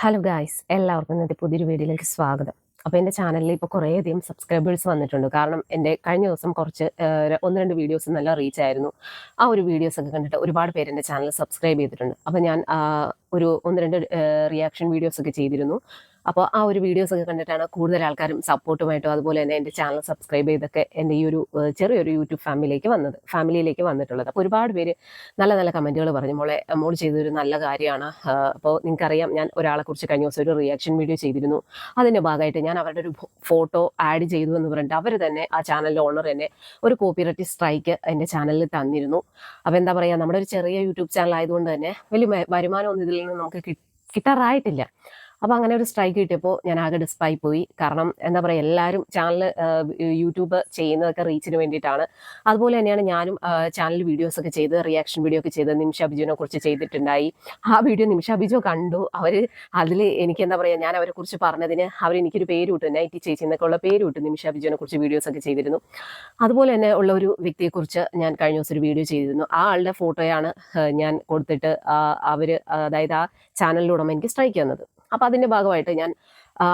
Hello guys എല്ലാവർക്കും ഇന്നത്തെ പുതിയൊരു വീഡിയോയിലേക്ക് സ്വാഗതം. അപ്പോൾ എന്റെ ചാനലിൽ ഇപ്പോൾ കുറേയധികം സബ്സ്ക്രൈബേഴ്സ് വന്നിട്ടുണ്ട്. കാരണം എന്റെ കഴിഞ്ഞ ദിവസം കുറച്ച് ഒന്ന് രണ്ട് വീഡിയോസ് നല്ല റീച്ച് ആയിരുന്നു. ആ ഒരു വീഡിയോസൊക്കെ കണ്ടിട്ട് ഒരുപാട് പേര് എന്റെ ചാനൽ സബ്സ്ക്രൈബ് ചെയ്തിട്ടുണ്ട്. അപ്പോൾ ഞാൻ ഒരു ഒന്ന് രണ്ട് റിയാക്ഷൻ വീഡിയോസൊക്കെ ചെയ്തിരുന്നു. അപ്പോൾ ആ ഒരു വീഡിയോസ് ഒക്കെ കണ്ടിട്ടാണ് കൂടുതൽ ആൾക്കാരും സപ്പോർട്ടുമായിട്ടും അതുപോലെ തന്നെ എന്റെ ചാനൽ സബ്സ്ക്രൈബ് ചെയ്തൊക്കെ എന്റെ ഈ ഒരു ചെറിയൊരു യൂട്യൂബ് ഫാമിലിയിലേക്ക് വന്നത് ഫാമിലിയിലേക്ക് വന്നിട്ടുള്ളത്. അപ്പോൾ ഒരുപാട് പേര് നല്ല നല്ല കമന്റുകൾ പറഞ്ഞു. മോളെ മോൾ ചെയ്തൊരു നല്ല കാര്യമാണ്. അപ്പോൾ നിങ്ങൾക്കറിയാം ഞാൻ ഒരാളെ കുറിച്ച് കഴിഞ്ഞ ദിവസം ഒരു റിയാക്ഷൻ വീഡിയോ ചെയ്തിരുന്നു. അതിന്റെ ഭാഗമായിട്ട് ഞാൻ അവരുടെ ഒരു ഫോട്ടോ ആഡ് ചെയ്തു എന്ന് പറഞ്ഞിട്ട് അവർ തന്നെ ആ ചാനലിന്റെ ഓണർ തന്നെ ഒരു കോപ്പിറൈറ്റ് സ്ട്രൈക്ക് എന്റെ ചാനലിൽ തന്നിരുന്നു. അപ്പോൾ എന്താ പറയുക നമ്മുടെ ഒരു ചെറിയ യൂട്യൂബ് ചാനൽ ആയതുകൊണ്ട് തന്നെ വലിയ വരുമാനം വരുമാനമൊന്നും ഇതിൽ നിന്ന് നമുക്ക് കിട്ടാറായിട്ടില്ല. അപ്പോൾ അങ്ങനെ ഒരു സ്ട്രൈക്ക് കിട്ടിയപ്പോൾ ഞാൻ ആകെ ഡിസ്പായി പോയി. കാരണം എന്താ പറയുക എല്ലാവരും ചാനൽ യൂട്യൂബ് ചെയ്യുന്നതൊക്കെ റീച്ചിന് വേണ്ടിയിട്ടാണ്. അതുപോലെ തന്നെയാണ് ഞാനും ചാനൽ വീഡിയോസൊക്കെ ചെയ്ത് റിയാക്ഷൻ വീഡിയോ ഒക്കെ ചെയ്ത് നിമിഷ ബിജുവിനെ കുറിച്ച് ചെയ്തിട്ടുണ്ടായി. ആ വീഡിയോ നിമിഷ ബിജു കണ്ടു. അവർ അതിൽ എനിക്ക് എന്താ പറയുക ഞാൻ അവരെ കുറിച്ച് പറഞ്ഞതിന് അവർ എനിക്കൊരു പേര് വിട്ടു നൈറ്റി ചേച്ചി എന്നൊക്കെ ഉള്ള പേര് വിട്ടു നിമിഷ ബിജുവിനെ കുറിച്ച് വീഡിയോസൊക്കെ ചെയ്തിരുന്നു. അതുപോലെ തന്നെ ഉള്ള ഒരു വ്യക്തിയെക്കുറിച്ച് ഞാൻ കഴിഞ്ഞ ദിവസം ഒരു വീഡിയോ ചെയ്തിരുന്നു. ആ ആളുടെ ഫോട്ടോയാണ് ഞാൻ കൊടുത്തിട്ട് അവർ അതായത് ആ ചാനലിലൂടെ എനിക്ക് സ്ട്രൈക്ക് തന്നത്. അപ്പോൾ അതിന്റെ ഭാഗമായിട്ട് ഞാൻ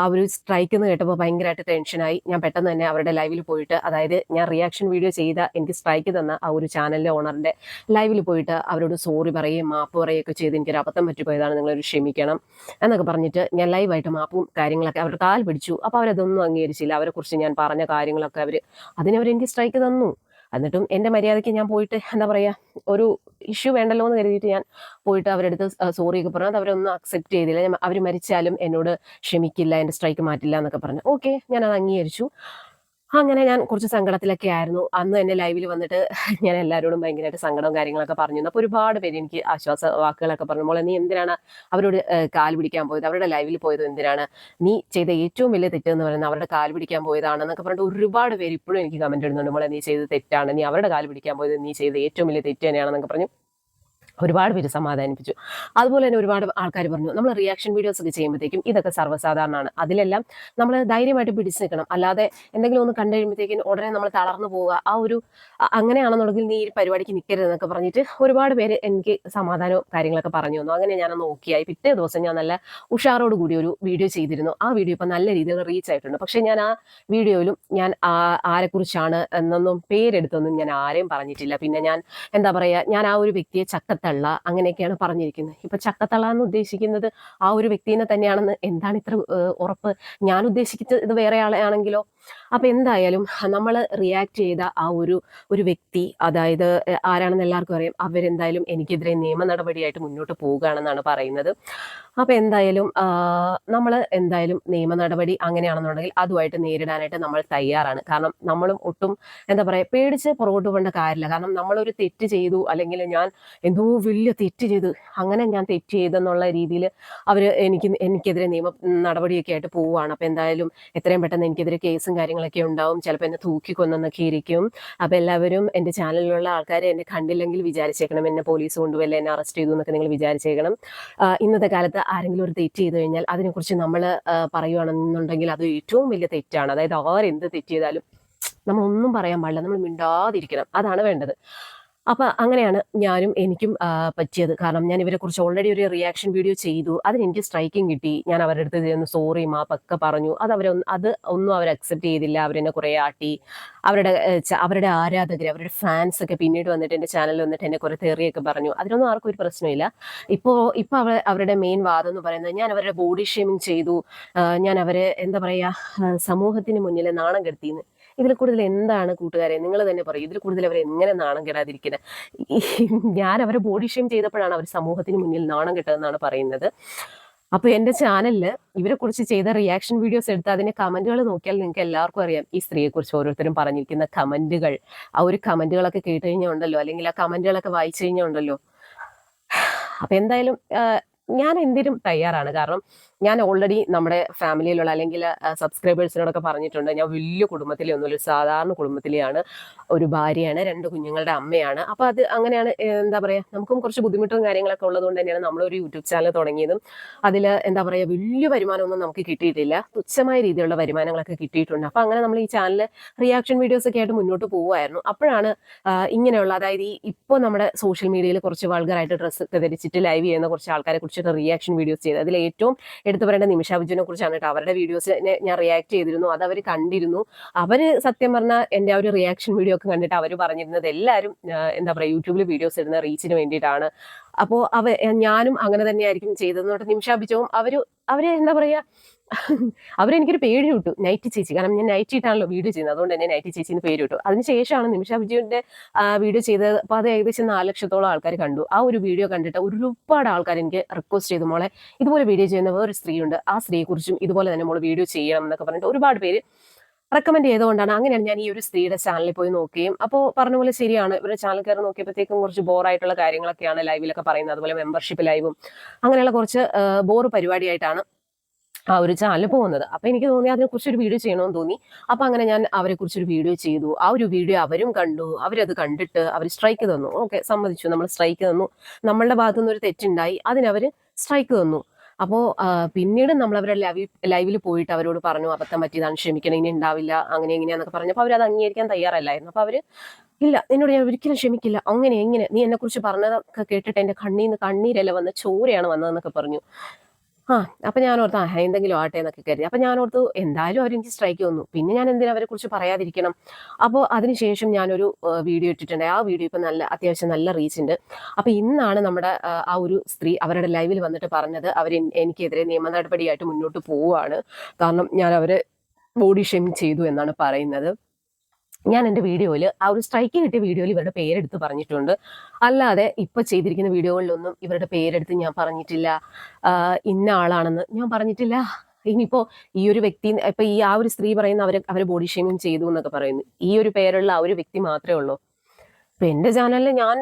ഒരു സ്ട്രൈക്ക് എന്ന് കേട്ടപ്പോൾ ഭയങ്കരമായിട്ട് ടെൻഷനായി ഞാൻ പെട്ടെന്ന് തന്നെ അവരുടെ ലൈവിൽ പോയിട്ട് അതായത് ഞാൻ റിയാക്ഷൻ വീഡിയോ ചെയ്ത എനിക്ക് സ്ട്രൈക്ക് തന്ന ആ ഒരു ചാനലിലെ ഓണറിന്റെ ലൈവിൽ പോയിട്ട് അവരോട് സോറി പറയുകയും മാപ്പ് പറയുകയൊക്കെ ചെയ്ത് എനിക്കൊരു അബദ്ധം പറ്റിപ്പോയതാണ് നിങ്ങളൊരു ക്ഷമിക്കണം എന്നൊക്കെ പറഞ്ഞിട്ട് ഞാൻ ലൈവായിട്ട് മാപ്പും കാര്യങ്ങളൊക്കെ അവരുടെ കാൽ പിടിച്ചു. അപ്പോൾ അവരതൊന്നും അംഗീകരിച്ചില്ല. അവരെക്കുറിച്ച് ഞാൻ പറഞ്ഞ കാര്യങ്ങളൊക്കെ അവർ അതിനവരെനിക്ക് സ്ട്രൈക്ക് തന്നു. എന്നിട്ടും എന്റെ മര്യാദയ്ക്ക് ഞാൻ പോയിട്ട് എന്താ പറയുക ഒരു ഇഷ്യൂ വേണ്ടല്ലോ എന്ന് കരുതിയിട്ട് ഞാൻ പോയിട്ട് അവരെടുത്ത് സോറി ഒക്കെ പറഞ്ഞു. അത് അവരൊന്നും അക്സെപ്റ്റ് ചെയ്തില്ല. അവർ മരിച്ചാലും എന്നോട് ക്ഷമിക്കില്ല എന്റെ സ്ട്രൈക്ക് മാറ്റില്ല എന്നൊക്കെ പറഞ്ഞു. ഓക്കെ ഞാൻ അത് അംഗീകരിച്ചു. അങ്ങനെ ഞാൻ കുറച്ച് സങ്കടത്തിലൊക്കെ ആയിരുന്നു. അന്ന് എന്നെ ലൈവിൽ വന്നിട്ട് ഞാൻ എല്ലാവരോടും ഭയങ്കരമായിട്ട് സങ്കടവും കാര്യങ്ങളൊക്കെ പറഞ്ഞു. അപ്പോൾ ഒരുപാട് പേര് എനിക്ക് ആശ്വാസ വാക്കുകളൊക്കെ പറഞ്ഞു. മോളെ നീ എന്തിനാണ് അവരോട് കാൽ പിടിക്കാൻ പോയത്? അവരുടെ ലൈവിൽ പോയത് എന്തിനാണ്? നീ ചെയ്ത ഏറ്റവും വലിയ തെറ്റ് എന്ന് പറയുന്നത് അവരുടെ കാൽ പിടിക്കാൻ പോയതാണെന്നൊക്കെ പറഞ്ഞിട്ട് ഒരുപാട് പേര് ഇപ്പോഴും എനിക്ക് കമന്റ് ഇടുന്നുണ്ട്. മോളെ നീ ചെയ്ത് തെറ്റാണ്. നീ അവരുടെ കാൽ പിടിക്കാൻ പോയത്. നീ ചെയ്ത ഏറ്റവും വലിയ തെറ്റ് തന്നെയാണെന്നൊക്കെ പറഞ്ഞു ഒരുപാട് പേര് സമാധാനിപ്പിച്ചു. അതുപോലെ തന്നെ ഒരുപാട് ആൾക്കാർ പറഞ്ഞു നമ്മൾ റിയാക്ഷൻ വീഡിയോസ് ഒക്കെ ചെയ്യുമ്പോഴത്തേക്കും ഇതൊക്കെ സർവസാധാരണമാണ്. അതിലെല്ലാം നമ്മൾ ധൈര്യമായിട്ട് പിടിച്ചു നിൽക്കണം. അല്ലാതെ എന്തെങ്കിലും ഒന്ന് കണ്ടു കഴിയുമ്പോഴത്തേക്കും ഉടനെ നമ്മൾ തളർന്നു പോവുക. ആ ഒരു അങ്ങനെയാണെന്നുണ്ടെങ്കിൽ നീ ഈ പരിപാടിക്ക് നിൽക്കരുത് എന്നൊക്കെ പറഞ്ഞിട്ട് ഒരുപാട് പേര് എനിക്ക് സമാധാനവും കാര്യങ്ങളൊക്കെ പറഞ്ഞു തന്നു. അങ്ങനെ ഞാൻ നോക്കിയായി. പിറ്റേ ദിവസം ഞാൻ നല്ല ഉഷാറോട് കൂടി ഒരു വീഡിയോ ചെയ്തിരുന്നു. ആ വീഡിയോ ഇപ്പം നല്ല രീതിയിൽ റീച്ച് ആയിട്ടുണ്ട്. പക്ഷേ ഞാൻ ആ വീഡിയോയിലും ഞാൻ ആരെക്കുറിച്ചാണ് എന്നൊന്നും പേരെടുത്തൊന്നും ഞാൻ ആരെയും പറഞ്ഞിട്ടില്ല. പിന്നെ ഞാൻ എന്താ പറയുക ഞാൻ ആ ഒരു വ്യക്തിയെ ചക്കത്തള്ള അങ്ങനെയൊക്കെയാണ് പറഞ്ഞിരിക്കുന്നത്. ഇപ്പൊ ചക്കത്തള്ള എന്ന് ഉദ്ദേശിക്കുന്നത് ആ ഒരു വ്യക്തിനെ തന്നെയാണെന്ന് എന്താണ് ഇത്ര ഉറപ്പ്? ഞാൻ ഉദ്ദേശിക്കുന്നത് വേറെ ആളെയാണെങ്കിലോ അപ്പൊ എന്തായാലും നമ്മൾ റിയാക്ട് ചെയ്ത ആ ഒരു ഒരു വ്യക്തി അതായത് ആരാണെന്ന് എല്ലാവർക്കും അറിയാം. അവരെന്തായാലും എനിക്കെതിരെ നിയമ നടപടിയായിട്ട് മുന്നോട്ട് പോവുകയാണെന്നാണ് പറയുന്നത്. അപ്പൊ എന്തായാലും നമ്മൾ എന്തായാലും നിയമ നടപടി അങ്ങനെയാണെന്നുണ്ടെങ്കിൽ അതുമായിട്ട് നേരിടാനായിട്ട് നമ്മൾ തയ്യാറാണ്. കാരണം നമ്മളും ഒട്ടും എന്താ പറയാ പേടിച്ച് പുറകോട്ട് പോകേണ്ട കാര്യമില്ല. കാരണം നമ്മളൊരു തെറ്റ് ചെയ്തു അല്ലെങ്കിൽ ഞാൻ എന്തോ വലിയ തെറ്റ് ചെയ്തു അങ്ങനെ ഞാൻ തെറ്റ് ചെയ്തെന്നുള്ള രീതിയിൽ അവർ എനിക്ക് എനിക്കെതിരെ നിയമ നടപടിയൊക്കെ ആയിട്ട് പോവുകയാണ് അപ്പോൾ എന്തായാലും എത്രയും പെട്ടെന്ന് എനിക്കെതിരെ കേസും കാര്യങ്ങളൊക്കെ ഉണ്ടാവും. ചിലപ്പോൾ എന്നെ തൂക്കിക്കൊന്നൊക്കെ ഇരിക്കും. അപ്പോൾ എല്ലാവരും എന്റെ ചാനലിലുള്ള ആൾക്കാരെ എന്നെ കണ്ടില്ലെങ്കിൽ വിചാരിച്ചേക്കണം. എന്നെ പോലീസ് കൊണ്ടുപോയില്ല എന്നെ അറസ്റ്റ് ചെയ്തു എന്നൊക്കെ നിങ്ങൾ വിചാരിച്ചേക്കണം. ഇന്നത്തെ കാലത്ത് ആരെങ്കിലും ഒരു തെറ്റ് ചെയ്തു കഴിഞ്ഞാൽ അതിനെക്കുറിച്ച് നമ്മൾ പറയുകയാണെന്നുണ്ടെങ്കിൽ അത് ഏറ്റവും വലിയ തെറ്റാണ്. അതായത് ആരെന്ത് തെറ്റ് ചെയ്താലും നമ്മളൊന്നും പറയാൻ പാടില്ല. നമ്മൾ മിണ്ടാതിരിക്കണം. അതാണ് വേണ്ടത്. അപ്പൊ അങ്ങനെയാണ് ഞാനും എനിക്കും പറ്റിയത്. കാരണം ഞാൻ ഇവരെ കുറിച്ച് ഓൾറെഡി ഒരു റിയാക്ഷൻ വീഡിയോ ചെയ്തു. അതിന് എനിക്ക് സ്ട്രൈക്കിംഗ് കിട്ടി. ഞാൻ അവരുടെ അടുത്ത് ചെന്ന് സോറി മാപ്പൊക്കെ പറഞ്ഞു. അത് അവരെ അത് ഒന്നും അവർ അക്സെപ്റ്റ് ചെയ്തില്ല. അവരെന്നെ കുറെ ആട്ടി. അവരുടെ അവരുടെ ആരാധകർ അവരുടെ ഫാൻസ് ഒക്കെ പിന്നീട് വന്നിട്ട് എന്റെ ചാനലിൽ വന്നിട്ട് എന്നെ കുറെ തെറിയൊക്കെ പറഞ്ഞു. അതിനൊന്നും ആർക്കും ഒരു പ്രശ്നമില്ല ഇപ്പോൾ ഇപ്പോൾ അവർ അവരുടെ മെയിൻ വാദം എന്ന് പറയുന്നത് ഞാൻ അവരുടെ ബോഡി ഷേമിങ് ചെയ്തു. ഞാൻ അവരെ എന്താ പറയുക സമൂഹത്തിന് മുന്നിൽ നാണം കെടുത്തിന്ന്. ഇതിൽ കൂടുതൽ എന്താണ് കൂട്ടുകാരെ? നിങ്ങൾ തന്നെ പറയും. ഇതിൽ കൂടുതൽ അവർ എങ്ങനെ നാണം കെടാതിരിക്കുന്നത് ഞാൻ അവരെ ബോഡി ഷെയിം ചെയ്തപ്പോഴാണ് അവർ സമൂഹത്തിന് മുന്നിൽ നാണം കെട്ടതെന്നാണ് പറയുന്നത്. അപ്പൊ എന്റെ ചാനലിൽ ഇവരെ കുറിച്ച് ചെയ്ത റിയാക്ഷൻ വീഡിയോസ് എടുത്ത് അതിന്റെ കമന്റുകൾ നോക്കിയാൽ നിങ്ങൾക്ക് എല്ലാവർക്കും അറിയാം. ഈ സ്ത്രീയെ കുറിച്ച് ഓരോരുത്തരും പറഞ്ഞിരിക്കുന്ന കമന്റുകൾ ആ ഒരു കമന്റുകളൊക്കെ കേട്ട് കഴിഞ്ഞാൽ അല്ലെങ്കിൽ ആ കമന്റുകളൊക്കെ വായിച്ചു കഴിഞ്ഞാൽ ഉണ്ടല്ലോ. അപ്പൊ എന്തായാലും ഞാൻ എന്തിനും തയ്യാറാണ്. കാരണം ഞാൻ ഓൾറെഡി നമ്മുടെ ഫാമിലിയിലുള്ള അല്ലെങ്കിൽ സബ്സ്ക്രൈബേഴ്സിനോടൊക്കെ പറഞ്ഞിട്ടുണ്ട്. ഞാൻ വലിയ കുടുംബത്തിലെ ഒന്നുമില്ല. ഒരു സാധാരണ കുടുംബത്തിലെയാണ് ഒരു ഭാര്യയാണ് രണ്ട് കുഞ്ഞുങ്ങളുടെ അമ്മയാണ്. അപ്പോൾ അത് അങ്ങനെയാണ് എന്താ പറയുക നമുക്കും കുറച്ച് ബുദ്ധിമുട്ടും കാര്യങ്ങളൊക്കെ ഉള്ളതുകൊണ്ട് തന്നെയാണ് നമ്മളൊരു യൂട്യൂബ് ചാനൽ തുടങ്ങിയതും. അതിൽ എന്താ പറയുക വലിയ വരുമാനമൊന്നും നമുക്ക് കിട്ടിയിട്ടില്ല. തുച്ഛമായ രീതിയിലുള്ള വരുമാനങ്ങളൊക്കെ കിട്ടിയിട്ടുണ്ട്. അപ്പോൾ അങ്ങനെ നമ്മൾ ഈ ചാനൽ റിയാക്ഷൻ വീഡിയോസ് ഒക്കെ ആയിട്ട് മുന്നോട്ട് പോവുമായിരുന്നു. അപ്പോഴാണ് ഇങ്ങനെയുള്ള അതായത് ഈ ഇപ്പോൾ നമ്മുടെ സോഷ്യൽ മീഡിയയിൽ കുറച്ച് വൾഗറായിട്ട് ഡ്രസ്സ് ഒക്കെ ധരിച്ചിട്ട് ലൈവ് ചെയ്യുന്ന കുറച്ച് ആൾക്കാരെ കുറിച്ചിട്ട് റിയാക്ഷൻ വീഡിയോസ് ചെയ്തത്. അതിൽ ഏറ്റവും എടുത്തു പറയേണ്ട നിമിഷ ബിജുവിനെ കുറിച്ചാണ് കേട്ടോ. അവരുടെ വീഡിയോസ് ഞാൻ റിയാക്ട് ചെയ്തിരുന്നു. അത് അവർ കണ്ടിരുന്നു. അവർ സത്യം പറഞ്ഞാൽ എന്റെ ആ ഒരു റിയാക്ഷൻ വീഡിയോ ഒക്കെ കണ്ടിട്ട് അവർ പറഞ്ഞിരുന്നത് എല്ലാവരും എന്താ പറയുക യൂട്യൂബിൽ വീഡിയോസ് ഇടുന്ന റീച്ചിന് വേണ്ടിയിട്ടാണ്. അപ്പോൾ അവ ഞാനും അങ്ങനെ തന്നെയായിരിക്കും ചെയ്തതെന്ന് പറഞ്ഞാൽ നിമിഷാഭിജവും അവർ അവർ എന്താ പറയാ അവരെനിക്കൊരു പേര് കിട്ടു. നൈറ്റ് ചേച്ചി. കാരണം ഞാൻ നൈറ്റ് ഇട്ടാണല്ലോ വീഡിയോ ചെയ്യുന്നത്. അതുകൊണ്ട് തന്നെ നൈറ്റ് ചേച്ചിന് പേര് കിട്ടു. അതിനുശേഷമാണ് നിമിഷ ബിജുവിന്റെ വീഡിയോ ചെയ്തത്. അപ്പോൾ അത് ഏകദേശം നാല് ലക്ഷത്തോളം ആൾക്കാർ കണ്ടു. ആ ഒരു വീഡിയോ കണ്ടിട്ട് ഒരുപാട് ആൾക്കാർ എനിക്ക് റിക്വസ്റ്റ് ചെയ്തു. മോളെ ഇതുപോലെ വീഡിയോ ചെയ്യുന്ന വേറൊരു സ്ത്രീയുണ്ട്. ആ സ്ത്രീയെക്കുറിച്ചും ഇതുപോലെ തന്നെ മോൾ വീഡിയോ ചെയ്യണം എന്നൊക്കെ പറഞ്ഞിട്ട് ഒരുപാട് പേര് റെക്കമെൻഡ് ചെയ്തുകൊണ്ടാണ് അങ്ങനെയാണ് ഞാൻ ഈ ഒരു സ്ത്രീയുടെ ചാനലിൽ പോയി നോക്കുകയും അപ്പോൾ പറഞ്ഞ പോലെ ശരിയാണ്. ഇവരുടെ ചാനൽ കയറി നോക്കിയപ്പോഴത്തേക്കും കുറച്ച് ബോറായിട്ടുള്ള കാര്യങ്ങളൊക്കെയാണ് ലൈവിലൊക്കെ പറയുന്നത്. അതുപോലെ മെമ്പർഷിപ്പ് ലൈവും അങ്ങനെയുള്ള കുറച്ച് ബോർ പരിപാടിയായിട്ടാണ് ആ ഒരു ചാനൽ പോകുന്നത്. അപ്പോൾ എനിക്ക് തോന്നി അതിനെക്കുറിച്ച് ഒരു വീഡിയോ ചെയ്യണമെന്ന് തോന്നി. അപ്പോൾ അങ്ങനെ ഞാൻ അവരെക്കുറിച്ച് ഒരു വീഡിയോ ചെയ്തു. ആ ഒരു വീഡിയോ അവരും കണ്ടു. അവരത് കണ്ടിട്ട് അവർ സ്ട്രൈക്ക് തന്നു. ഓക്കെ സമ്മതിച്ചു. നമ്മൾ സ്ട്രൈക്ക് തന്നു. നമ്മളുടെ ഭാഗത്തു നിന്ന് ഒരു തെറ്റുണ്ടായി. അതിനവർ സ്ട്രൈക്ക് തന്നു. അപ്പോൾ പിന്നീട് നമ്മൾ അവരെ ലൈവ് ലൈവിൽ പോയിട്ട് അവരോട് പറഞ്ഞു അബദ്ധം പറ്റിയതാണ് ക്ഷമിക്കണം ഇനി ഉണ്ടാവില്ല അങ്ങനെ എങ്ങനെയാന്നൊക്കെ പറഞ്ഞപ്പോൾ അവരത് അംഗീകരിക്കാൻ തയ്യാറല്ലായിരുന്നു. അപ്പോൾ അവർ ഇല്ല നിന്നോട് ഞാൻ ഒരിക്കലും ക്ഷമിക്കില്ല അങ്ങനെ എങ്ങനെ നീ എന്നെ കുറിച്ച് പറഞ്ഞതൊക്കെ കേട്ടിട്ട് എന്റെ കണ്ണീന്ന് കണ്ണീരല്ല വന്ന ചോരയാണ് വന്നതെന്നൊക്കെ പറഞ്ഞു. ആ അപ്പൊ ഞാൻ ഓർത്ത് ആ എന്തെങ്കിലും ആട്ടെ എന്നൊക്കെ കരുതി. അപ്പൊ ഞാൻ ഓർത്ത് എന്തായാലും അവർ എനിക്ക് സ്ട്രൈക്ക് വന്നു. പിന്നെ ഞാൻ എന്തിനാ അവരെ കുറിച്ച് പറയാതിരിക്കണം? അപ്പോൾ അതിനുശേഷം ഞാനൊരു വീഡിയോ ഇട്ടിട്ടുണ്ട്. ആ വീഡിയോ ഇപ്പൊ നല്ല അത്യാവശ്യം നല്ല റീച്ച് ഉണ്ട് അപ്പൊ ഇന്നാണ് നമ്മുടെ ആ ഒരു സ്ത്രീ അവരുടെ ലൈവിൽ വന്നിട്ട് പറഞ്ഞത് അവർ എനിക്കെതിരെ നിയമ നടപടിയായിട്ട് മുന്നോട്ട് പോവുകയാണ് കാരണം ഞാൻ അവരെ ബോഡി ഷെയിം ചെയ്തു എന്നാണ് പറയുന്നത്. ഞാൻ എന്റെ വീഡിയോയിൽ ആ ഒരു സ്ട്രൈക്ക് കിട്ടിയ വീഡിയോയിൽ ഇവരുടെ പേരെടുത്ത് പറഞ്ഞിട്ടുണ്ട്. അല്ലാതെ ഇപ്പം ചെയ്തിരിക്കുന്ന വീഡിയോകളിലൊന്നും ഇവരുടെ പേരെടുത്ത് ഞാൻ പറഞ്ഞിട്ടില്ല. ഇന്ന ആളാണെന്ന് ഞാൻ പറഞ്ഞിട്ടില്ല. ഇനിയിപ്പോ ഈ ഒരു വ്യക്തി ഇപ്പൊ ഈ ആ ഒരു സ്ത്രീ പറയുന്ന അവരെ അവരെ ബോഡി ഷെയിമിങ് ചെയ്തു എന്നൊക്കെ പറയുന്നു. ഈ ഒരു പേരുള്ള ആ ഒരു വ്യക്തി മാത്രമേ ഉള്ളൂ. ഇപ്പൊ എന്റെ ചാനലിൽ ഞാൻ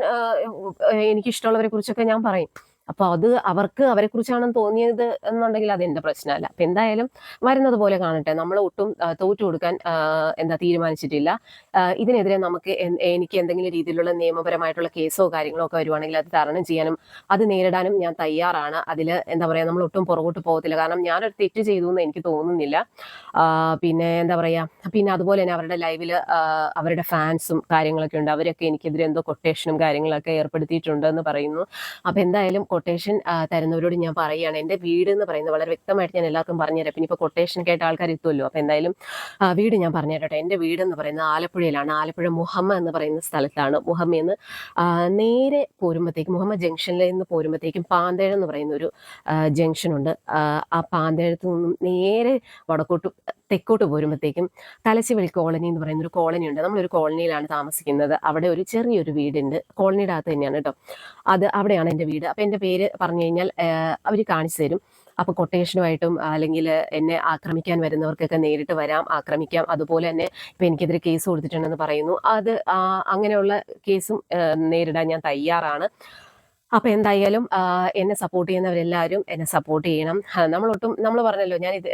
എനിക്കിഷ്ടമുള്ളവരെ കുറിച്ചൊക്കെ ഞാൻ പറയും. അപ്പൊ അത് അവർക്ക് അവരെ കുറിച്ചാണെന്ന് തോന്നിയത് എന്നുണ്ടെങ്കിൽ അത് എന്റെ പ്രശ്നമല്ല. അപ്പൊ എന്തായാലും വരുന്നത് പോലെ കാണട്ടെ. നമ്മൾ ഒട്ടും തോറ്റു കൊടുക്കാൻ എന്താ തീരുമാനിച്ചിട്ടില്ല. ഇതിനെതിരെ നമുക്ക് എനിക്ക് എന്തെങ്കിലും രീതിയിലുള്ള നിയമപരമായിട്ടുള്ള കേസോ കാര്യങ്ങളോ ഒക്കെ വരുവാണെങ്കിൽ അത് തരണം ചെയ്യാനും അത് നേരിടാനും ഞാൻ തയ്യാറാണ്. അതിൽ എന്താ പറയാ നമ്മൾ ഒട്ടും പുറകോട്ട് പോകത്തില്ല. കാരണം ഞാനൊരു തെറ്റ് ചെയ്തു എന്ന് എനിക്ക് തോന്നുന്നില്ല. പിന്നെ എന്താ പറയാ പിന്നെ അതുപോലെ തന്നെ അവരുടെ ലൈവിൽ അവരുടെ ഫാൻസും കാര്യങ്ങളൊക്കെ ഉണ്ട്. അവരൊക്കെ എനിക്കെതിരെ എന്തോ കൊട്ടേഷനും കാര്യങ്ങളൊക്കെ ഏർപ്പെടുത്തിയിട്ടുണ്ട് എന്ന് പറയുന്നു. അപ്പൊ എന്തായാലും കൊട്ടേഷൻ തരുന്നവരോട് ഞാൻ പറയുകയാണ്. എന്റെ വീട് എന്ന് പറയുന്നത് വളരെ വ്യക്തമായിട്ട് ഞാൻ എല്ലാവർക്കും പറഞ്ഞുതരാം. പിന്നെ ഇപ്പോൾ കൊട്ടേഷൻ കേട്ട ആൾക്കാർ എത്തുമല്ലോ അപ്പോൾ എന്തായാലും വീട് ഞാൻ പറഞ്ഞു തരട്ടെ എന്റെ വീട് എന്ന് പറയുന്നത് ആലപ്പുഴയിലാണ്. ആലപ്പുഴ മുഹമ്മ എന്ന് പറയുന്ന സ്ഥലത്താണ്. മുഹമ്മ എന്ന് നേരെ പോരുമ്പോഴത്തേക്കും മുഹമ്മ ജംഗ്ഷനിൽ നിന്ന് പോരുമ്പോഴത്തേക്കും പാന്തേഴ് എന്ന് പറയുന്ന ഒരു ജംഗ്ഷൻ ഉണ്ട്. ആ, പാന്തേഴത്ത് നിന്നും നേരെ വടക്കോട്ട് തെക്കോട്ട് പോരുമ്പോഴത്തേക്കും തലശ്ശേരി കോളനി എന്ന് പറയുന്ന ഒരു കോളനി ഉണ്ട്. നമ്മളൊരു കോളനിയിലാണ് താമസിക്കുന്നത്. അവിടെ ഒരു ചെറിയൊരു വീടുണ്ട്. കോളനിയുടെ അകത്ത് തന്നെയാണ് കേട്ടോ. അത് അവിടെയാണ് എന്റെ വീട്. അപ്പം എന്റെ പേര് പറഞ്ഞു കഴിഞ്ഞാൽ അവർ കാണിച്ചു തരും. അപ്പോൾ കൊട്ടേഷനുമായിട്ടും അല്ലെങ്കിൽ എന്നെ ആക്രമിക്കാൻ വരുന്നവർക്കൊക്കെ നേരിട്ട് വരാം ആക്രമിക്കാം. അതുപോലെ തന്നെ ഇപ്പം എനിക്കെതിരെ കേസ് കൊടുത്തിട്ടുണ്ടെന്ന് പറയുന്നു. അത് അങ്ങനെയുള്ള കേസും നേരിടാൻ ഞാൻ തയ്യാറാണ്. അപ്പൊ എന്തായാലും എന്നെ സപ്പോർട്ട് ചെയ്യുന്നവരെല്ലാവരും എന്നെ സപ്പോർട്ട് ചെയ്യണം. നമ്മളൊട്ടും നമ്മൾ പറഞ്ഞല്ലോ ഞാൻ ഇത്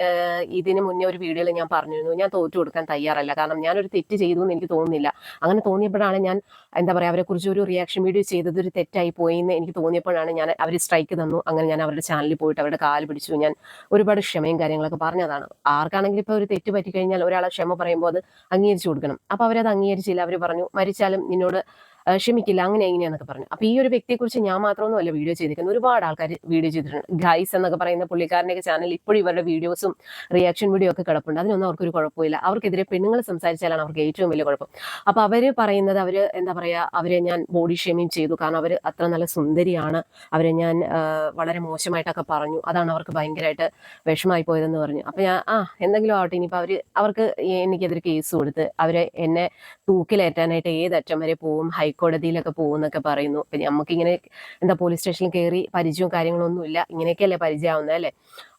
ഇതിന് മുന്നേ ഒരു വീഡിയോയിൽ ഞാൻ പറഞ്ഞിരുന്നു ഞാൻ തോറ്റു കൊടുക്കാൻ തയ്യാറല്ല. കാരണം ഞാനൊരു തെറ്റ് ചെയ്തു എന്ന് എനിക്ക് തോന്നുന്നില്ല. അങ്ങനെ തോന്നിയപ്പോഴാണ് ഞാൻ എന്താ പറയുക അവരെ കുറിച്ച് ഒരു റിയാക്ഷൻ വീഡിയോ ചെയ്തത് ഒരു തെറ്റായി പോയി എന്ന് എനിക്ക് തോന്നിയപ്പോഴാണ് ഞാൻ അവർ സ്ട്രൈക്ക് തന്നു. അങ്ങനെ ഞാൻ അവരുടെ ചാനലിൽ പോയിട്ട് അവരുടെ കാൽ പിടിച്ചു. ഞാൻ ഒരുപാട് ക്ഷമയും കാര്യങ്ങളൊക്കെ പറഞ്ഞതാണ്. ആർക്കാണെങ്കിലും ഇപ്പോൾ ഒരു തെറ്റ് പറ്റിക്കഴിഞ്ഞാൽ ഒരാളെ ക്ഷമ പറയുമ്പോൾ അത് അംഗീകരിച്ചു കൊടുക്കണം. അപ്പോൾ അവരത് അംഗീകരിച്ചില്ല. അവർ പറഞ്ഞു മരിച്ചാലും നിന്നോട് ക്ഷമിക്കില്ല അങ്ങനെ എങ്ങനെയാന്നൊക്കെ പറഞ്ഞു. അപ്പൊ ഈ ഒരു വ്യക്തിയെക്കുറിച്ച് ഞാൻ മാത്രമൊന്നുമല്ല വീഡിയോ ചെയ്തിരിക്കുന്നത്. ഒരുപാട് ആൾക്കാർ വീഡിയോ ചെയ്തിട്ടുണ്ട്. ഗൈസ് എന്നൊക്കെ പറയുന്ന പുള്ളിക്കാരന്റെയൊക്കെ ചാനൽ ഇപ്പോഴും ഇവരുടെ വീഡിയോസും റിയാക്ഷൻ വീഡിയോ ഒക്കെ കിടപ്പുണ്ട്. അതിനൊന്നും അവർക്കൊരു കുഴപ്പമില്ല. അവർക്കെതിരെ പെണ്ണുങ്ങൾ സംസാരിച്ചാലാണ് അവർക്ക് ഏറ്റവും വലിയ കുഴപ്പം. അപ്പൊ അവർ പറയുന്നത് അവർ എന്താ പറയാ അവരെ ഞാൻ ബോഡി ഷേമിങ് ചെയ്തു. കാരണം അവർ അത്ര നല്ല സുന്ദരിയാണ്. അവരെ ഞാൻ വളരെ മോശമായിട്ടൊക്കെ പറഞ്ഞു. അതാണ് അവർക്ക് ഭയങ്കരമായിട്ട് വിഷമായി പോയതെന്ന് പറഞ്ഞു. അപ്പൊ ഞാൻ ആ എന്തെങ്കിലും ആവട്ടെ ഇനിയിപ്പോൾ അവർ അവർക്ക് എനിക്കെതിരെ കേസ് കൊടുത്ത് അവരെ എന്നെ തൂക്കിലേറ്റാനായിട്ട് ഏതറ്റം വരെ പോവും ഹൈക്കോടതിയിലൊക്കെ പോകും എന്നൊക്കെ പറയുന്നു. അപ്പൊ നമുക്കിങ്ങനെ എന്താ പോലീസ് സ്റ്റേഷനിൽ കയറി പരിചയവും കാര്യങ്ങളൊന്നും ഇല്ല ഇങ്ങനെയൊക്കെയല്ലേ പരിചയമാവുന്നത് അല്ലേ?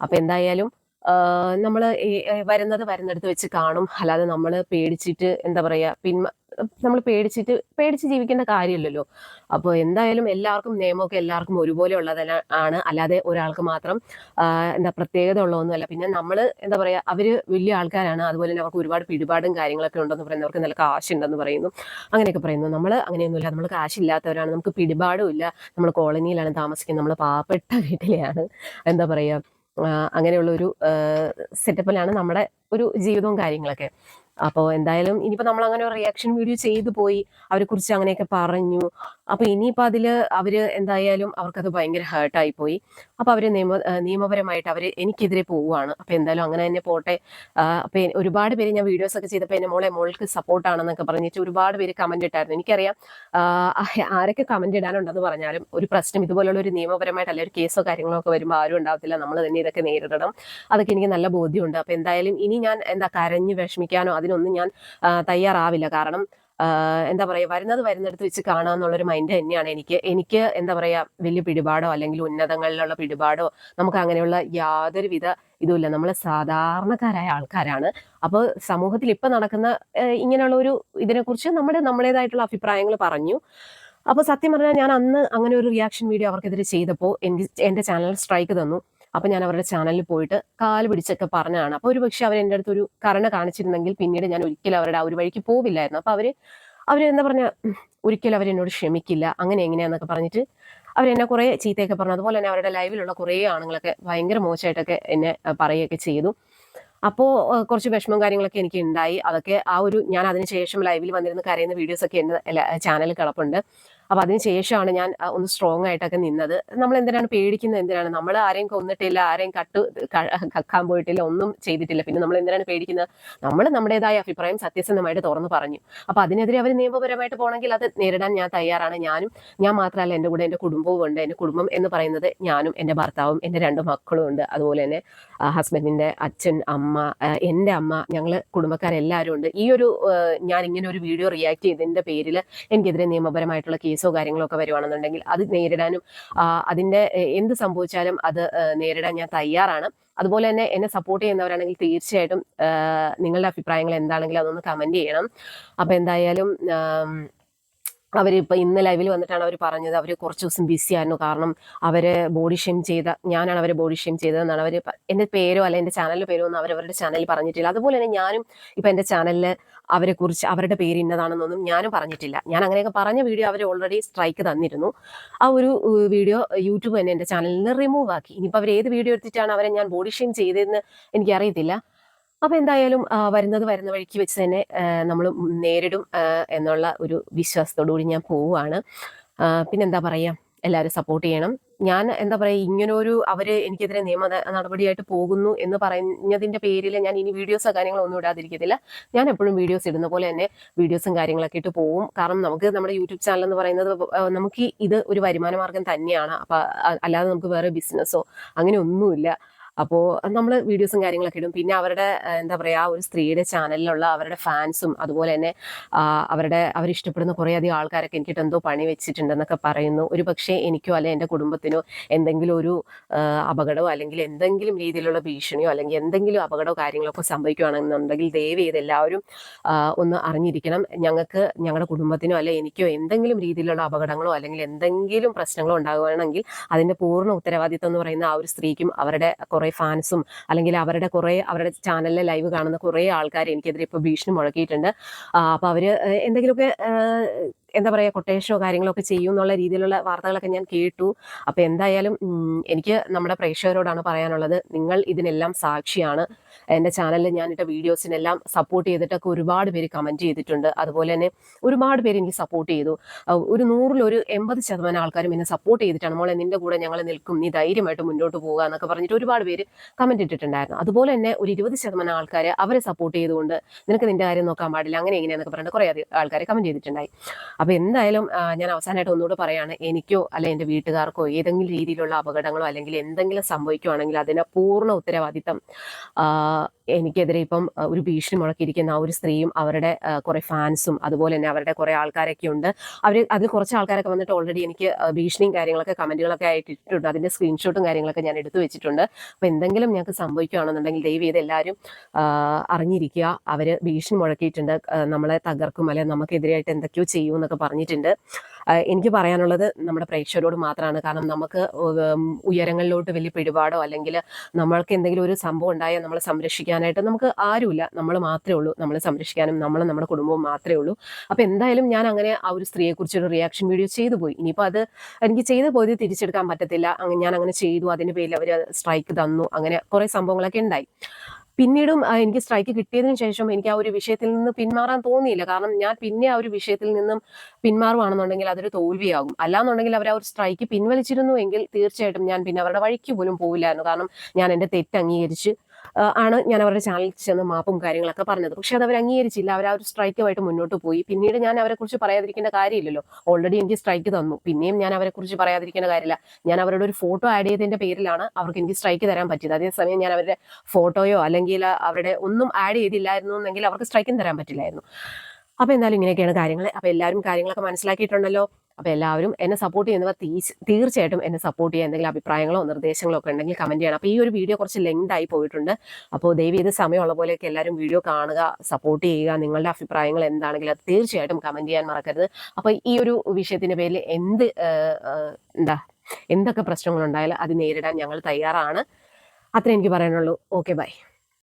അപ്പൊ എന്തായാലും നമ്മൾ വരുന്നത് വരുന്നിടത്ത് വെച്ച് കാണും. അല്ലാതെ നമ്മൾ പേടിച്ചിട്ട് എന്താ പറയാ പിന്മ നമ്മൾ പേടിച്ചിട്ട് പേടിച്ച് ജീവിക്കേണ്ട കാര്യമില്ലല്ലോ. അപ്പോൾ എന്തായാലും എല്ലാവർക്കും നിയമമൊക്കെ എല്ലാവർക്കും ഒരുപോലെ ഉള്ളതല്ല ആണ്. അല്ലാതെ ഒരാൾക്ക് മാത്രം എന്താ പ്രത്യേകത ഉള്ളതൊന്നുമല്ല. പിന്നെ നമ്മൾ എന്താ പറയുക അവർ വലിയ ആൾക്കാരാണ്. അതുപോലെ തന്നെ അവർക്ക് ഒരുപാട് പിടിപാടും കാര്യങ്ങളൊക്കെ ഉണ്ടെന്ന് പറയുന്നു. അവർക്ക് നല്ല കാശുണ്ടെന്ന് പറയുന്നു. അങ്ങനെയൊക്കെ പറയുന്നു. നമ്മൾ അങ്ങനെയൊന്നുമില്ല. നമ്മൾ കാശില്ലാത്തവരാണ്. നമുക്ക് പിടിപാടും ഇല്ല നമ്മൾ കോളനിയിലാണ് താമസിക്കുന്നത്. നമ്മൾ പാവപ്പെട്ട വീട്ടിലെയാണ്. എന്താ പറയുക അങ്ങനെയുള്ള ഒരു സെറ്റപ്പിലാണ് നമ്മുടെ ഒരു ജീവിതവും കാര്യങ്ങളൊക്കെ. അപ്പോൾ എന്തായാലും ഇനിയിപ്പോൾ നമ്മൾ അങ്ങനെ റിയാക്ഷൻ വീഡിയോ ചെയ്തു പോയി. അവരെ കുറിച്ച് അങ്ങനെയൊക്കെ പറഞ്ഞു. അപ്പൊ ഇനിയിപ്പോൾ അതിൽ അവർ എന്തായാലും അവർക്കത് ഭയങ്കര ഹേർട്ടായി പോയി. അപ്പോൾ അവർ നിയമ നിയമപരമായിട്ട് അവർ എനിക്കെതിരെ പോവുകയാണ് അപ്പോൾ എന്തായാലും അങ്ങനെ തന്നെ പോട്ടെ. അപ്പോൾ ഒരുപാട് പേര് ഞാൻ വീഡിയോസ് ഒക്കെ ചെയ്തപ്പോൾ എന്നെ മോളെ മോൾക്ക് സപ്പോർട്ടാണെന്നൊക്കെ പറഞ്ഞിട്ട് ഒരുപാട് പേര് കമന്റ് ഇട്ടായിരുന്നു. എനിക്കറിയാം ആരൊക്കെ കമന്റ് ഇടാനുണ്ടെന്ന് പറഞ്ഞാലും ഒരു പ്രശ്നം ഇതുപോലുള്ള ഒരു നിയമപരമായിട്ട് അല്ലെങ്കിൽ ഒരു കേസോ കാര്യങ്ങളോ ഒക്കെ വരുമ്പോൾ ആരും ഉണ്ടാവത്തില്ല. നമ്മൾ തന്നെ ഇതൊക്കെ നേരിടണം. അതൊക്കെ എനിക്ക് നല്ല ബോധ്യമുണ്ട്. അപ്പോൾ എന്തായാലും ഇനി ഞാൻ എന്താ കരഞ്ഞ് വിഷമിക്കാനോ അതിനൊന്നും ഞാൻ തയ്യാറാവില്ല. കാരണം എന്താ പറയുക വരുന്നത് വരുന്നിടത്ത് വെച്ച് കാണുക എന്നുള്ളൊരു മൈൻഡ് തന്നെയാണ് എനിക്ക്. എനിക്ക് എന്താ പറയുക വലിയ പിടിപാടോ അല്ലെങ്കിൽ ഉന്നതങ്ങളിലുള്ള പിടിപാടോ നമുക്ക് അങ്ങനെയുള്ള യാതൊരുവിധ ഇതുമില്ല. നമ്മൾ സാധാരണക്കാരായ ആൾക്കാരാണ്. അപ്പോൾ സമൂഹത്തിൽ ഇപ്പം നടക്കുന്ന ഇങ്ങനെയുള്ള ഒരു ഇതിനെക്കുറിച്ച് നമ്മുടെ നമ്മുടേതായിട്ടുള്ള അഭിപ്രായങ്ങൾ പറഞ്ഞു. അപ്പോൾ സത്യം പറഞ്ഞാൽ ഞാൻ അന്ന് അങ്ങനെ ഒരു റിയാക്ഷൻ വീഡിയോ അവർക്കെതിരെ ചെയ്തപ്പോൾ എനിക്ക് എന്റെ ചാനൽ സ്ട്രൈക്ക് തന്നു. അപ്പോൾ ഞാൻ അവരുടെ ചാനലിൽ പോയിട്ട് കാൽ പിടിച്ചൊക്കെ പറഞ്ഞതാണ്. അപ്പോൾ ഒരു പക്ഷേ അവർ എന്റെ അടുത്ത് ഒരു കരുണ കാണിച്ചിരുന്നെങ്കിൽ പിന്നീട് ഞാൻ ഒരിക്കലും അവരുടെ ആ ഒരു വഴിക്ക് പോവില്ലായിരുന്നു. അപ്പോൾ അവർ അവർ എന്താ പറഞ്ഞ ഒരിക്കലും അവരെന്നോട് ക്ഷമിക്കില്ല. അങ്ങനെ എങ്ങനെയാന്നൊക്കെ പറഞ്ഞിട്ട് അവരെന്നെ കുറേ ചീത്തയൊക്കെ പറഞ്ഞു. അതുപോലെ തന്നെ അവരുടെ ലൈവിലുള്ള കുറേ ആണുങ്ങളൊക്കെ ഭയങ്കര മോശമായിട്ടൊക്കെ എന്നെ പറയുകയൊക്കെ ചെയ്തു. അപ്പോൾ കുറച്ച് വിഷമം കാര്യങ്ങളൊക്കെ എനിക്ക് ഉണ്ടായി. അതൊക്കെ ആ ഒരു ഞാൻ അതിനുശേഷം ലൈവിൽ വന്നിരുന്ന് കരയുന്ന വീഡിയോസൊക്കെ എന്റെ ചാനലിൽ കിടപ്പുണ്ട്. അപ്പോൾ അതിന് ശേഷമാണ് ഞാൻ ഒന്ന് സ്ട്രോങ് ആയിട്ടൊക്കെ നിന്നത്. നമ്മൾ എന്തിനാണ് പേടിക്കുന്നത്? എന്തിനാണ്? നമ്മൾ ആരെയും കൊന്നിട്ടില്ല ആരെയും കട്ട് കക്കാൻ പോയിട്ടില്ല ഒന്നും ചെയ്തിട്ടില്ല. പിന്നെ നമ്മൾ എന്തിനാണ് പേടിക്കുന്നത്? നമ്മൾ നമ്മുടേതായ അഭിപ്രായം സത്യസന്ധമായിട്ട് തുറന്നു പറഞ്ഞു. അപ്പോൾ അതിനെതിരെ അവർ നിയമപരമായിട്ട് പോകണമെങ്കിൽ അത് നേരിടാൻ ഞാൻ തയ്യാറാണ്. ഞാനും ഞാൻ മാത്രമല്ല എന്റെ കൂടെ എന്റെ കുടുംബവും ഉണ്ട്. എന്റെ കുടുംബം എന്ന് പറയുന്നത് ഞാനും എന്റെ ഭർത്താവും എന്റെ രണ്ട് മക്കളും ഉണ്ട്. അതുപോലെ തന്നെ ഹസ്ബൻഡിന്റെ അച്ഛൻ അമ്മ എന്റെ അമ്മ ഞങ്ങൾ കുടുംബക്കാരെല്ലാവരും ഉണ്ട്. ഈ ഒരു ഞാൻ ഇങ്ങനെ ഒരു വീഡിയോ റിയാക്ട് ചെയ്തതിന്റെ പേരിൽ എനിക്കെതിരെ നിയമപരമായിട്ടുള്ള കേസോ കാര്യങ്ങളോ ഒക്കെ വരുവാണെന്നുണ്ടെങ്കിൽ അത് നേരിടാനും അതിന്റെ എന്ത് സംഭവിച്ചാലും അത് നേരിടാൻ ഞാൻ തയ്യാറാണ്. അതുപോലെ തന്നെ എന്നെ സപ്പോർട്ട് ചെയ്യുന്നവരാണെങ്കിൽ തീർച്ചയായിട്ടും നിങ്ങളുടെ അഭിപ്രായങ്ങൾ എന്താണെങ്കിലും അതൊന്ന് കമന്റ് ചെയ്യണം. അപ്പോൾ എന്തായാലും അവരിപ്പോൾ ഇന്ന് ലൈവിൽ വന്നിട്ടാണ് അവർ പറഞ്ഞത്. അവർ കുറച്ച് ദിവസം ബിസി ആയിരുന്നു. കാരണം അവരെ ബോഡി ഷെയിം ചെയ്ത ഞാനാണ് അവരെ ബോഡി ഷെയിം ചെയ്തതെന്നാണ് അവർ എന്റെ പേരോ അല്ല എന്റെ ചാനലിന്റെ പേരോ ഒന്നും അവരവരുടെ ചാനലിൽ പറഞ്ഞിട്ടില്ല. അതുപോലെ തന്നെ ഞാനും ഇപ്പം എന്റെ ചാനലിൽ അവരെ കുറിച്ച് അവരുടെ പേര് ഇന്നതാണെന്നൊന്നും ഞാനും പറഞ്ഞിട്ടില്ല. ഞാൻ അങ്ങനെയൊക്കെ പറഞ്ഞ വീഡിയോ അവർ ഓൾറെഡി സ്ട്രൈക്ക് തന്നിരുന്നു. ആ ഒരു വീഡിയോ യൂട്യൂബ് തന്നെ എന്റെ ചാനലിൽ നിന്ന് റിമൂവ് ആക്കി. ഇനിയിപ്പോൾ അവർ ഏത് വീഡിയോ എടുത്തിട്ടാണ് അവരെ ഞാൻ ബോഡി ഷെയിം ചെയ്തതെന്ന് എനിക്കറിയത്തില്ല. അപ്പൊ എന്തായാലും വരുന്നത് വരുന്ന വഴിക്ക് വെച്ച് തന്നെ നമ്മൾ നേരിടും എന്നുള്ള ഒരു വിശ്വാസത്തോടു കൂടി ഞാൻ പോവുകയാണ്. പിന്നെ എന്താ പറയുക എല്ലാവരും സപ്പോർട്ട് ചെയ്യണം. ഞാൻ എന്താ പറയുക ഇങ്ങനൊരു അവർ എനിക്കെതിരെ നിയമ നടപടിയായിട്ട് പോകുന്നു എന്ന് പറഞ്ഞതിന്റെ പേരിൽ ഞാൻ ഇനി വീഡിയോസോ കാര്യങ്ങളോ ഒന്നും ഇടാതിരിക്കത്തില്ല. ഞാൻ എപ്പോഴും വീഡിയോസ് ഇടുന്ന പോലെ തന്നെ വീഡിയോസും കാര്യങ്ങളൊക്കെ ഇട്ട് പോവും. കാരണം നമുക്ക് നമ്മുടെ യൂട്യൂബ് ചാനൽ എന്ന് പറയുന്നത് നമുക്ക് ഇത് ഒരു വരുമാന മാർഗം തന്നെയാണ്. അപ്പം അല്ലാതെ നമുക്ക് വേറെ ബിസിനസ്സോ അങ്ങനെ ഒന്നുമില്ല. അപ്പോൾ നമ്മൾ വീഡിയോസും കാര്യങ്ങളൊക്കെ ഇടും. പിന്നെ അവരുടെ എന്താ പറയുക ഒരു സ്ത്രീയുടെ ചാനലിലുള്ള അവരുടെ ഫാൻസും അതുപോലെ തന്നെ അവരുടെ അവരിഷ്ടപ്പെടുന്ന കുറേ അധികം ആൾക്കാരൊക്കെ എനിക്കിട്ട് എന്തോ പണി വെച്ചിട്ടുണ്ടെന്നൊക്കെ പറയുന്നു. ഒരു പക്ഷേ എനിക്കോ അല്ലെങ്കിൽ എന്റെ കുടുംബത്തിനോ എന്തെങ്കിലും ഒരു അപകടമോ അല്ലെങ്കിൽ എന്തെങ്കിലും രീതിയിലുള്ള ഭീഷണിയോ അല്ലെങ്കിൽ എന്തെങ്കിലും അപകടമോ കാര്യങ്ങളൊക്കെ സംഭവിക്കുകയാണെന്നുണ്ടെങ്കിൽ ദയവ് ചെയ്ത് എല്ലാവരും ഒന്ന് അറിഞ്ഞിരിക്കണം. ഞങ്ങൾക്ക് ഞങ്ങളുടെ കുടുംബത്തിനോ അല്ലെ എനിക്കോ എന്തെങ്കിലും രീതിയിലുള്ള അപകടങ്ങളോ അല്ലെങ്കിൽ എന്തെങ്കിലും പ്രശ്നങ്ങളോ ഉണ്ടാകുകയാണെങ്കിൽ അതിന്റെ പൂർണ ഉത്തരവാദിത്വം എന്ന് പറയുന്ന ആ ഒരു സ്ത്രീക്കും അവരുടെ കുറെ ഫാൻസും അല്ലെങ്കിൽ അവരുടെ കുറേ അവരുടെ ചാനലിലെ ലൈവ് കാണുന്ന കുറേ ആൾക്കാർ എനിക്കെതിരെ ഇപ്പോൾ ഭീഷണി മുഴക്കിയിട്ടുണ്ട്. അപ്പോൾ അവർ എന്തെങ്കിലുമൊക്കെ എന്താ പറയുക കൊട്ടേഷനോ കാര്യങ്ങളൊക്കെ ചെയ്യും എന്നുള്ള രീതിയിലുള്ള വാർത്തകളൊക്കെ ഞാൻ കേട്ടു. അപ്പോൾ എന്തായാലും എനിക്ക് നമ്മുടെ പ്രേക്ഷകരോടാണ് പറയാനുള്ളത്. നിങ്ങൾ ഇതിനെല്ലാം സാക്ഷിയാണ്. എന്റെ ചാനലിൽ ഞാനിട്ട വീഡിയോസിനെല്ലാം സപ്പോർട്ട് ചെയ്തിട്ടൊക്കെ ഒരുപാട് പേര് കമന്റ് ചെയ്തിട്ടുണ്ട്. അതുപോലെ തന്നെ ഒരുപാട് പേര് എനിക്ക് സപ്പോർട്ട് ചെയ്തു. ഒരു നൂറിലൊരു എൺപത് ശതമാനം ആൾക്കാരും എന്നെ സപ്പോർട്ട് ചെയ്തിട്ടാണ്. മോളെ നിന്റെ കൂടെ ഞങ്ങൾ നിൽക്കും. നീ ധൈര്യമായിട്ട് മുന്നോട്ട് പോകുക എന്നൊക്കെ പറഞ്ഞിട്ട് ഒരുപാട് പേര് കമന്റ് ഇട്ടിട്ടുണ്ടായിരുന്നു. അതുപോലെ തന്നെ ഒരു ഇരുപത് ശതമാനം ആൾക്കാർ അവരെ സപ്പോർട്ട് ചെയ്തുകൊണ്ട് നിനക്ക് നിന്റെ കാര്യം നോക്കാൻ പാടില്ല അങ്ങനെ എങ്ങനെയാന്നൊക്കെ പറഞ്ഞിട്ട് കുറേ ആൾക്കാർ കമന്റ് ചെയ്തിട്ടുണ്ടായി. അപ്പോൾ എന്തായാലും ഞാൻ അവസാനമായിട്ട് ഒന്നുകൂടെ പറയാണ് എനിക്കോ അല്ലെ എന്റെ വീട്ടുകാർക്കോ ഏതെങ്കിലും രീതിയിലുള്ള അപകടങ്ങളോ അല്ലെങ്കിൽ എന്തെങ്കിലും സംഭവിക്കുകയാണെങ്കിൽ അതിന് പൂർണ ഉത്തരവാദിത്തം എനിക്കെതിരെ ഇപ്പം ഒരു ഭീഷണി മുഴക്കിയിരിക്കുന്ന ആ ഒരു സ്ത്രീയും അവരുടെ കുറേ ഫാൻസും അതുപോലെ തന്നെ അവരുടെ കുറെ ആൾക്കാരൊക്കെ ഉണ്ട്. അവർ അതിൽ കുറച്ച് ആൾക്കാരൊക്കെ വന്നിട്ട് ഓൾറെഡി എനിക്ക് ഭീഷണിയും കാര്യങ്ങളൊക്കെ കമന്റുകളൊക്കെ ആയിട്ട് ഇട്ടിട്ടുണ്ട്. അതിന്റെ സ്ക്രീൻഷോട്ടും കാര്യങ്ങളൊക്കെ ഞാൻ എടുത്തു വെച്ചിട്ടുണ്ട്. അപ്പോൾ എന്തെങ്കിലും ഞങ്ങൾക്ക് സംഭവിക്കുകയാണെന്നുണ്ടെങ്കിൽ ദയവ് ചെയ്ത് എല്ലാവരും അറിഞ്ഞിരിക്കുക. അവർ ഭീഷണി മുഴക്കിയിട്ടുണ്ട്. നമ്മളെ തകർക്കും. അല്ലെ നമുക്കെതിരായിട്ട് എന്തൊക്കെയോ ചെയ്യും എന്നൊക്കെ പറഞ്ഞിട്ടുണ്ട്. എനിക്ക് പറയാനുള്ളത് നമ്മുടെ പ്രേക്ഷകരോട് മാത്രമാണ്. കാരണം നമുക്ക് ഉയരങ്ങളിലോട്ട് വലിയ പിടിപാടോ അല്ലെങ്കിൽ നമ്മൾക്ക് എന്തെങ്കിലും ഒരു സംഭവം ഉണ്ടായാൽ നമ്മളെ സംരക്ഷിക്കാനായിട്ട് നമുക്ക് ആരുമില്ല. നമ്മൾ മാത്രമേ ഉള്ളൂ. നമ്മളെ സംരക്ഷിക്കാനും നമ്മൾ നമ്മുടെ കുടുംബവും മാത്രമേ ഉള്ളൂ. അപ്പോൾ എന്തായാലും ഞാൻ അങ്ങനെ ആ ഒരു സ്ത്രീയെക്കുറിച്ച് ഒരു റിയാക്ഷൻ വീഡിയോ ചെയ്തു പോയി. ഇനിയിപ്പോൾ അത് എനിക്ക് ചെയ്തു പോയത് തിരിച്ചെടുക്കാൻ പറ്റത്തില്ല. ഞാൻ അങ്ങനെ ചെയ്തു. അതിന്റെ പേരിൽ അവർ സ്ട്രൈക്ക് തന്നു. അങ്ങനെ കുറേ സംഭവങ്ങളൊക്കെ ഉണ്ടായി. പിന്നീടും എനിക്ക് സ്ട്രൈക്ക് കിട്ടിയതിനു ശേഷം എനിക്ക് ആ ഒരു വിഷയത്തിൽ നിന്ന് പിന്മാറാൻ തോന്നിയില്ല. കാരണം ഞാൻ പിന്നെ ആ ഒരു വിഷയത്തിൽ നിന്നും പിന്മാറുവാണെന്നുണ്ടെങ്കിൽ അതൊരു തോൽവിയാകും. അല്ലാന്നുണ്ടെങ്കിൽ അവർ ആ ഒരു സ്ട്രൈക്ക് പിൻവലിച്ചിരുന്നു എങ്കിൽ തീർച്ചയായിട്ടും ഞാൻ പിന്നെ അവരുടെ വഴിക്ക് പോലും പോവില്ലായിരുന്നു. കാരണം ഞാൻ എന്റെ തെറ്റ് അംഗീകരിച്ച് ആണ് ഞാൻ അവരുടെ ചാനലിൽ ചെന്ന് മാപ്പും കാര്യങ്ങളൊക്കെ പറഞ്ഞത്. പക്ഷെ അത് അവർ അംഗീകരിച്ചില്ല. അവർ ആ ഒരു സ്ട്രൈക്കുമായിട്ട് മുന്നോട്ട് പോയി. പിന്നീട് ഞാൻ അവരെ കുറിച്ച് പറയാതിരിക്കേണ്ട കാര്യമില്ലല്ലോ. ഓൾറെഡി എനിക്ക് സ്ട്രൈക്ക് തന്നു. പിന്നെയും ഞാൻ അവരെ കുറിച്ച് പറയാതിരിക്കേണ്ട കാര്യമില്ല. ഞാൻ അവരുടെ ഒരു ഫോട്ടോ ആഡ് ചെയ്തതിന്റെ പേരിലാണ് അവർക്ക് എനിക്ക് സ്ട്രൈക്ക് തരാൻ പറ്റിയത്. അതേസമയം ഞാൻ അവരുടെ ഫോട്ടോയോ അല്ലെങ്കിൽ അവരുടെ ഒന്നും ആഡ് ചെയ്തില്ലായിരുന്നു എന്നെങ്കിൽ അവർക്ക് സ്ട്രൈക്കും തരാൻ പറ്റില്ലായിരുന്നു. അപ്പൊ എന്തായാലും ഇങ്ങനെയൊക്കെയാണ് കാര്യങ്ങൾ അപ്പൊ എല്ലാവരും കാര്യങ്ങളൊക്കെ മനസ്സിലാക്കിയിട്ടുണ്ടല്ലോ. അപ്പൊ എല്ലാവരും എന്നെ സപ്പോർട്ട് ചെയ്യുന്നവർ തീർച്ചയായിട്ടും എന്നെ സപ്പോർട്ട് ചെയ്യാൻ എന്തെങ്കിലും അഭിപ്രായങ്ങളോ നിർദ്ദേശങ്ങളോ ഒക്കെ ഉണ്ടെങ്കിൽ കമന്റ് ചെയ്യണം. അപ്പോൾ ഈ ഒരു വീഡിയോ കുറച്ച് ലെങ്ത് ആയി പോയിട്ടുണ്ട്. അപ്പോൾ ദയവ് ചെയ്ത് സമയമുള്ള പോലെയൊക്കെ എല്ലാവരും വീഡിയോ കാണുക സപ്പോർട്ട് ചെയ്യുക. നിങ്ങളുടെ അഭിപ്രായങ്ങൾ എന്താണെങ്കിലും അത് തീർച്ചയായിട്ടും കമന്റ് ചെയ്യാൻ മറക്കരുത്. അപ്പോൾ ഈ ഒരു വിഷയത്തിന്റെ പേരിൽ എന്ത് എന്താ എന്തൊക്കെ പ്രശ്നങ്ങളുണ്ടായാലും അത് നേരിടാൻ ഞങ്ങൾ തയ്യാറാണ്. അത്രേ എനിക്ക് പറയാനുള്ളൂ. Okay bye